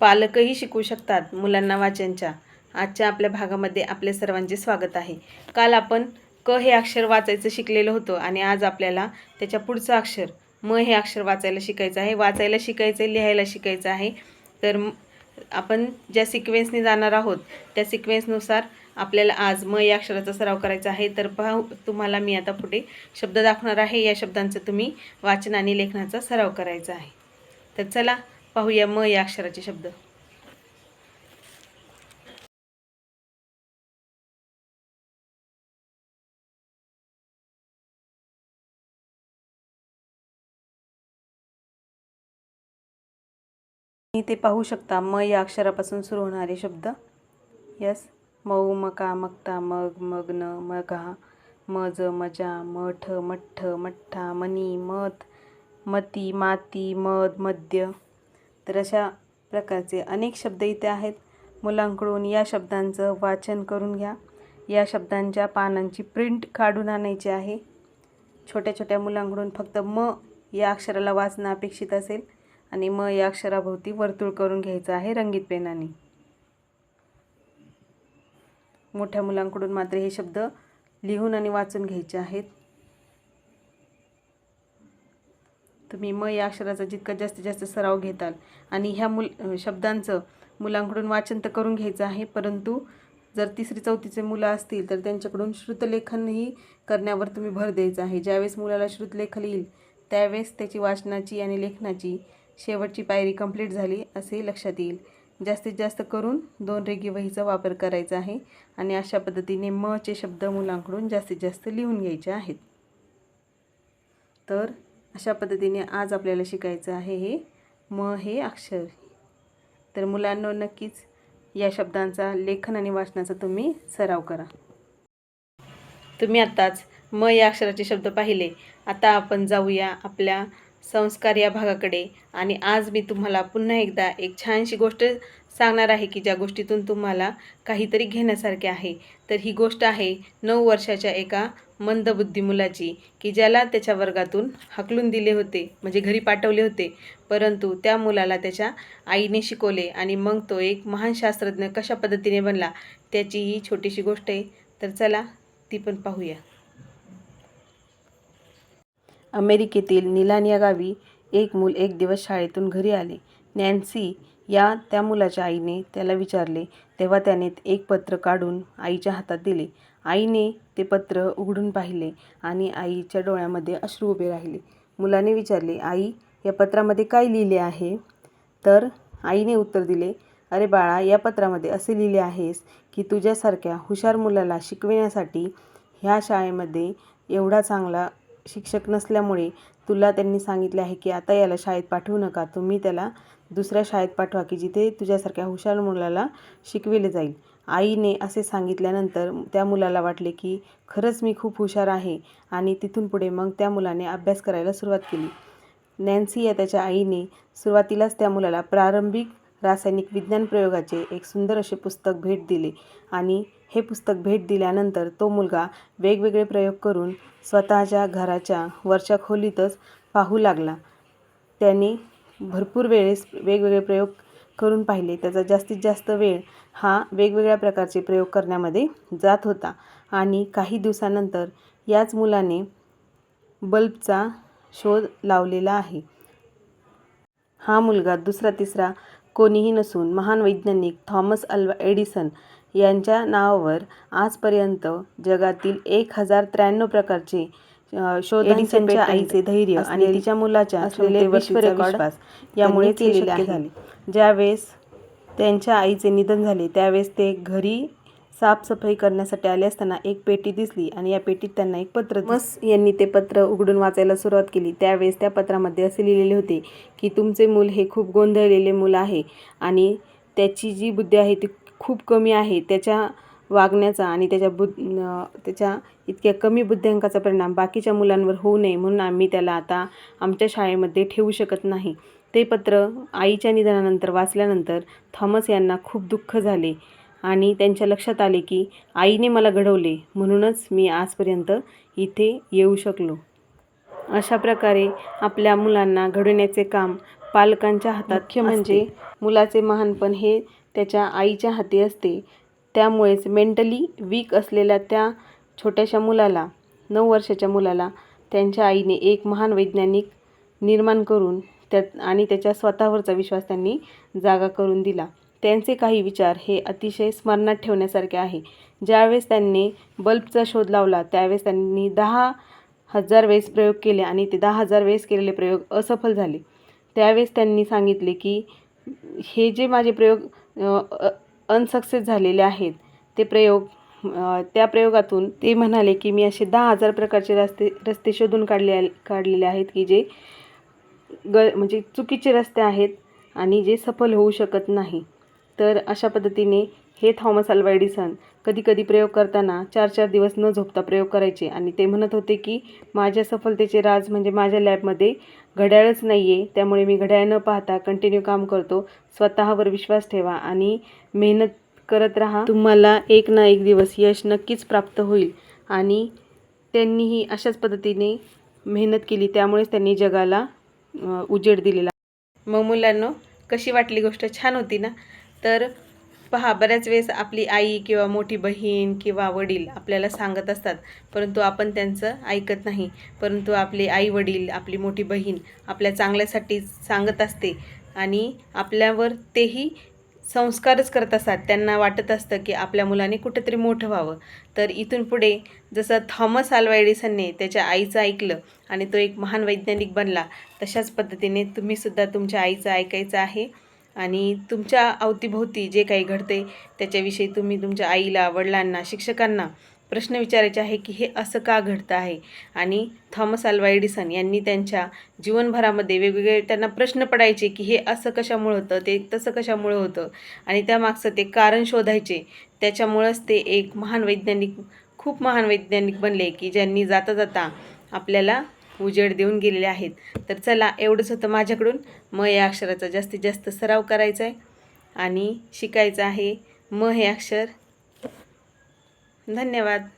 पालकही शिकू शकतात मुलांना वाचनच्या. आजच्या आपल्या भागामध्ये आपले सर्वांचे स्वागत आहे. काल आपण क हे अक्षर वाचायचं शिकलेलं होतं आणि आज आपल्याला त्याच्या पुढचं अक्षर म हे अक्षर वाचायला शिकायचं आहे. वाचायला शिकायचं आहे लिहायला शिकायचं आहे. तर आपण ज्या सिक्वेन्सने जाणार आहोत त्या सिक्वेन्सनुसार आपल्याला आज म या अक्षराचा सराव करायचा आहे. तर पाहू तुम्हाला मी आता पुढे शब्द दाखवणार आहे. या शब्दांचं तुम्ही वाचन आणि लेखनाचा सराव करायचा आहे. तर चला पाहूया म या अक्षराचे शब्द. ते पाहू शकता म या अक्षरापासून सुरू होणारे शब्द. यस मऊ मका मक्ता मग मग्न मघा मज मजा मठ मठ्ठ मठ्ठा मनी मत मती माती मध मद्य तर अशा प्रकारचे अनेक शब्द इथे आहेत. मुलांकडून या शब्दांचं वाचन करून घ्या. या शब्दांच्या पानांची प्रिंट काढून आणायची आहे. छोट्या छोट्या मुलांकडून फक्त म या अक्षराला वाचणं अपेक्षित असेल आणि म या अक्षराभोवती वर्तुळ करून घ्यायचं आहे रंगीत पेनाने. मोठ्या मुलांकडून मात्र हे शब्द लिहून आणि वाचून घ्यायचे आहेत. तुम्ही म या अक्षराचा जितका जास्तीत जास्त सराव घेताल. आणि ह्या मुल शब्दांचं मुलांकडून वाचन तर करून घ्यायचं आहे परंतु जर तिसरी चौथीचे मुलं असतील तर त्यांच्याकडून श्रुतलेखनही करण्यावर तुम्ही भर द्यायचा आहे. ज्यावेळेस मुलाला श्रुतलेखन येईल त्यावेळेस त्याची वाचनाची आणि लेखनाची शेवटची पायरी कंप्लीट झाली असे लक्षात येईल. जास्तीत जास्त करून दोन रेगी वहीचा वापर करायचा आहे आणि अशा पद्धतीने मचे शब्द मुलांकडून जास्तीत जास्त लिहून घ्यायचे आहेत. तर अशा पद्धतीने आज आपल्याला शिकायचं आहे हे म हे अक्षर. तर मुलांना नक्कीच या शब्दांचा लेखन आणि वाचनाचा तुम्ही सराव करा. तुम्ही आत्ताच म या अक्षराचे शब्द पाहिले. आता आपण जाऊया आपल्या संस्कार या भागाकडे. आणि आज मी तुम्हाला पुन्हा एकदा एक छानशी गोष्ट सांगणार आहे की ज्या गोष्टीतून तुम्हाला काहीतरी घेण्यासारखे आहे. तर ही गोष्ट आहे नऊ वर्षाच्या एका मंदबुद्धी मुलाची की ज्याला त्याच्या वर्गातून हकलून दिले होते म्हणजे घरी पाठवले होते. परंतु त्या मुलाला त्याच्या आईने शिकवले आणि मग तो एक महान शास्त्रज्ञ कशा पद्धतीने बनला त्याची ही छोटीशी गोष्ट आहे. तर चला ती पण पाहूया. अमेरिकेतील निलान या गावी एक मूल एक दिवस शाळेतून घरी आले. नॅन्सी या त्या मुलाच्या आईने त्याला विचारले. तेव्हा त्याने एक पत्र काढून आईच्या हातात दिले. आईने ते पत्र उघडून पाहिले आणि आईच्या डोळ्यामध्ये अश्रू उभे राहिले. मुलाने विचारले आई या पत्रामध्ये काय लिहिले आहे? तर आईने उत्तर दिले अरे बाळा या पत्रामध्ये असे लिहिले आहेस की तुझ्यासारख्या हुशार मुलाला शिकविण्यासाठी ह्या शाळेमध्ये एवढा चांगला शिक्षक नसल्यामुळे तुला त्यांनी सांगितले आहे की आता याला शाळेत पाठवू नका. तुम्ही त्याला दुसऱ्या शाळेत पाठवा की जिथे तुझ्यासारख्या हुशार मुलाला शिकविले जाईल. आईने असे सांगितल्यानंतर त्या मुलाला वाटले की खरंच मी खूप हुशार आहे आणि तिथून पुढे मग त्या मुलाने अभ्यास करायला सुरुवात केली. नॅन्सी या त्याच्या आईने सुरुवातीलाच त्या मुलाला प्रारंभिक रासायनिक विज्ञान प्रयोगाचे एक सुंदर असे पुस्तक भेट दिले आणि हे पुस्तक भेट दिल्यानंतर तो मुलगा वेगवेगळे प्रयोग करून स्वतःच्या घराच्या वरच्या खोलीतच पाहू लागला. त्याने भरपूर वेळेस वेगवेगळे प्रयोग करून पाहिले. त्याचा जास्तीत जास्त वेळ हा वेगवेगळ्या प्रकारचे प्रयोग करण्यामध्ये जात होता आणि काही दिवसानंतर याच मुलाने बल्बचा शोध लावलेला आहे. हा मुलगा दुसरा तिसरा कोणीही नसून महान वैज्ञानिक थॉमस अल्वा एडिसन यांच्या नावावर आजपर्यंत जगातील एक हजार त्र्याण्णव प्रकारचे शोध एडिसनच्या आईचे धैर्य आणि तिच्या मुलाच्या असलेले विश्व रेकॉर्ड यामुळे केलेले झाले. ज्यावेळेस त्यांच्या आईचे निधन झाले त्यावेळेस ते घरी साफसफाई करण्यासाठी आले असताना एक पेटी दिसली आणि या पेटीत त्यांना एक पत्र मस यांनी ते पत्र उघडून वाचायला सुरुवात केली. त्यावेळेस त्या पत्रामध्ये असे लिहिलेले होते की तुमचे मूल हे खूप गोंधळलेले मूल आहे आणि त्याची जी बुद्धी आहे ती खूप कमी आहे त्याच्या वागण्याचा आणि त्याच्या बुद्ध त्याच्या इतक्या कमी बुद्ध्यांकाचा परिणाम बाकीच्या मुलांवर होऊ नये म्हणून आम्ही त्याला आता आमच्या शाळेमध्ये ठेवू शकत नाही. ते पत्र आईच्या निधनानंतर वाचल्यानंतर थॉमस यांना खूप दुःख झाले आणि त्यांच्या लक्षात आले की आईने मला घडवले म्हणूनच मी आजपर्यंत इथे येऊ शकलो. अशा प्रकारे आपल्या मुलांना घडवण्याचे काम पालकांच्या हातात म्हणजे मुलाचे महानपण हे त्याच्या आईच्या हाती असते. त्यामुळेच मेंटली वीक असलेल्या त्या छोट्याशा मुलाला नऊ वर्षाच्या मुलाला त्यांच्या आईने एक महान वैज्ञानिक निर्माण करून त्यात आणि त्याच्या स्वतःवरचा विश्वास त्यांनी जागा करून दिला. त्यांचे काही विचार हे अतिशय स्मरणात ठेवण्यासारखे आहे. ज्यावेळेस त्यांनी बल्बचा शोध लावला त्यावेळेस त्यांनी दहा हजार वेळेस प्रयोग केले आणि ते दहा हजार वेळेस केलेले प्रयोग असफल झाले. त्यावेळेस त्यांनी सांगितले की हे जे माझे प्रयोग अनसक्सेस झालेले आहेत. ते प्रयोग त्या प्रयोगातून ते म्हणाले की मी असे दहा हजार प्रकारचे रस्ते रस्ते शोधून काढले काढलेले आहेत की जे ग म्हणजे चुकीचे रस्ते आहेत आणि जे सफल होऊ शकत नाही. तर अशा पद्धतीने हे थॉमस अल्वा एडिसन कधी कधी प्रयोग करताना चार चार दिवस न झोपता प्रयोग करायचे आणि ते म्हणत होते की माझ्या सफलतेचे राज म्हणजे माझ्या लॅबमध्ये घड्याळच नाही आहे त्यामुळे मी घड्याळ न पाहता कंटिन्यू काम करतो. स्वतःवर विश्वास ठेवा आणि मेहनत करत राहा. तुम्हाला एक ना एक दिवस यश नक्कीच प्राप्त होईल आणि त्यांनीही अशाच पद्धतीने मेहनत केली त्यामुळेच त्यांनी जगाला उजेड दिलेला. मग मुलांनो कशी वाटली गोष्ट? छान होती ना? तर पहा बऱ्याच वेळेस आपली आई किंवा मोठी बहीण किंवा वडील आपल्याला सांगत असतात परंतु आपण त्यांचं ऐकत नाही. परंतु आपले आई वडील आपली मोठी बहीण आपल्या चांगल्यासाठी सांगत असते आणि आपल्यावर तेही संस्कारच करत असतात. त्यांना वाटत असतं की आपल्या मुलाने कुठेतरी मोठं व्हावं. तर इथून पुढे जसं थॉमस आल्वा एडिसनने त्याच्या आईचं ऐकलं आणि तो एक महान वैज्ञानिक बनला तशाच पद्धतीने तुम्हीसुद्धा तुमच्या आईचं ऐकायचं आहे. आणि तुमच्या अवतीभोवती जे काही घडते त्याच्याविषयी तुम्ही तुमच्या आईला वडिलांना शिक्षकांना प्रश्न विचारायचे आहे की हे असं का घडतं आहे? आणि थॉमस अल्वा एडिसन यांनी त्यांच्या जीवनभरामध्ये वेगवेगळे त्यांना प्रश्न पडायचे की हे असं कशामुळं होतं ते तसं कशामुळं होतं? आणि त्यामागचं ते कारण शोधायचे. त्याच्यामुळंच ते एक महान वैज्ञानिक खूप महान वैज्ञानिक बनले की ज्यांनी जाता जाता आपल्याला उजेड देऊन गेलेले आहेत. तर चला एवढंच होतं माझ्याकडून. म या अक्षराचा जास्तीत जास्त सराव करायचा आहे आणि शिकायचं आहे म हे अक्षर. धन्यवाद.